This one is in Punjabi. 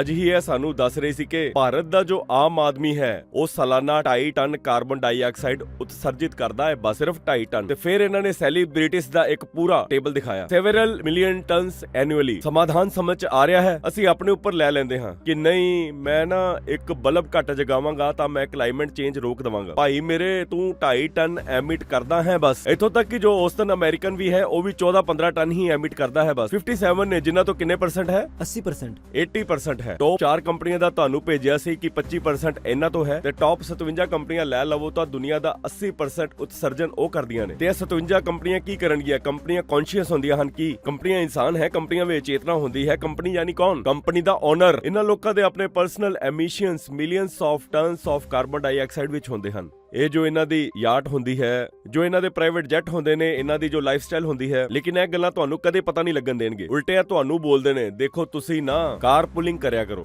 ਅੱਜ ਹੀ ਇਹ ਸਾਨੂੰ ਦੱਸ ਰਹੀ ਸੀ ਕਿ ਭਾਰਤ ਦਾ ਜੋ ਆਮ ਆਦਮੀ ਹੈ ਉਹ ਸਾਲਾਨਾ 2.5 ਟਨ ਕਾਰਬਨ ਡਾਈਆਕਸਾਈਡ ਉਤਸਰਜਿਤ ਕਰਦਾ ਹੈ ਬਸ ਸਿਰਫ 2.5 ਟਨ। ਤੇ ਫਿਰ ਇਹਨਾਂ ਨੇ ਸੈਲੀਬ੍ਰਿਟੀਜ਼ ਦਾ ਇੱਕ ਪੂਰਾ ਟੇਬਲ ਦਿਖਾਇਆ। ਸੈਵਰਲ ਮਿਲੀਅਨ ਟਨਸ ਐਨੂਅਲੀ ਸਮਾਧਾਨ ਸਮਝ ਆ ਰਿਹਾ ਹੈ ਅਸੀਂ ਆਪਣੇ ਉੱਪਰ ਲੈ ਲੈਂਦੇ ਹਾਂ। ਕਿ ਨਹੀਂ ਮੈਂ ਨਾ ਇੱਕ ਬਲਬ ਘੱਟ ਜਗਾਵਾਂਗਾ ਤਾਂ ਮੈਂ ਕਲਾਈਮੇਟ ਚੇਂਜ ਰੋਕ ਦਵਾਂਗਾ। ਭਾਈ ਮੇਰੇ ਤੂੰ 2.5 ਟਨ ਐਮਿਟ ਕਰਦਾ ਹੈ ਬਸ। ਇੱਥੋਂ ਤੱਕ ਕਿ ਜੋ ਔਸਤਨ ਅਮਰੀਕਨ ਵੀ ਹੈ ਉਹ ਵੀ 14-15 ਟਨ ਹੀ ਐਮਿਟ ਕਰਦਾ ਹੈ ਬਸ। 57 ਨੇ ਜਿਨ੍ਹਾਂ ਤੋਂ ਕਿੰਨੇ ਪਰਸੈਂਟ ਹੈ? 80% 80% ਹੈ। ਟੌਪ 4 ਕੰਪਨੀਆਂ ਦਾ ਤੁਹਾਨੂੰ ਭੇਜਿਆ ਸੀ ਕਿ 25% ਇਹਨਾਂ ਤੋਂ ਹੈ ਤੇ ਟੌਪ 57 ਕੰਪਨੀਆਂ ਲੈ ਲਵੋ ਤਾਂ ਦੁਨੀਆ ਦਾ 80% ਉਤਸਰਜਨ ਉਹ ਕਰਦੀਆਂ ਨੇ। ਤੇ 57 ਕੰਪਨੀਆਂ ਕੀ ਕਰਨਗੀਆਂ? ਕੰਪਨੀਆਂ ਕੌਨਸ਼ੀਅਸ ਹੁੰਦੀਆਂ ਹਨ ਕਿ ਕੰਪਨੀਆਂ ਇਨਸਾਨ ਹੈ, ਕੰਪਨੀਆਂ ਵਿੱਚ ਚੇਤਨਾ ਹੁੰਦੀ ਹੈ। ਕੰਪਨੀ ਯਾਨੀ ਕੌਣ? ਕੰਪਨੀ ਦਾ ਓਨਰ ਇਹਨਾਂ ਲੋਕਾਂ ਦੇ ਆਪਣੇ personal emissions millions of tons of carbon dioxide ਵਿੱਚ ਹੁੰਦੇ ਹਨ। ਇਹ ਜੋ ਇਹਨਾਂ ਦੀ ਯਾਟ ਹੁੰਦੀ ਹੈ, ਜੋ ਇਹਨਾਂ ਦੇ ਪ੍ਰਾਈਵੇਟ ਜੈਟ ਹੁੰਦੇ ਨੇ, ਇਹਨਾਂ ਦੀ ਜੋ ਲਾਈਫਸਟਾਈਲ ਹੁੰਦੀ ਹੈ, ਲੇਕਿਨ ਇਹ ਗੱਲਾਂ ਤੁਹਾਨੂੰ ਕਦੇ ਪਤਾ ਨਹੀਂ ਲੱਗਣ ਦੇਣਗੇ। ਉਲਟੇ ਆ ਤੁਹਾਨੂੰ ਬੋਲਦੇ ਨੇ, ਦੇਖੋ ਤੁਸੀਂ ਨਾ ਕਾਰ ਪੁਲਿੰਗ ਕਰਿਆ ਕਰੋ।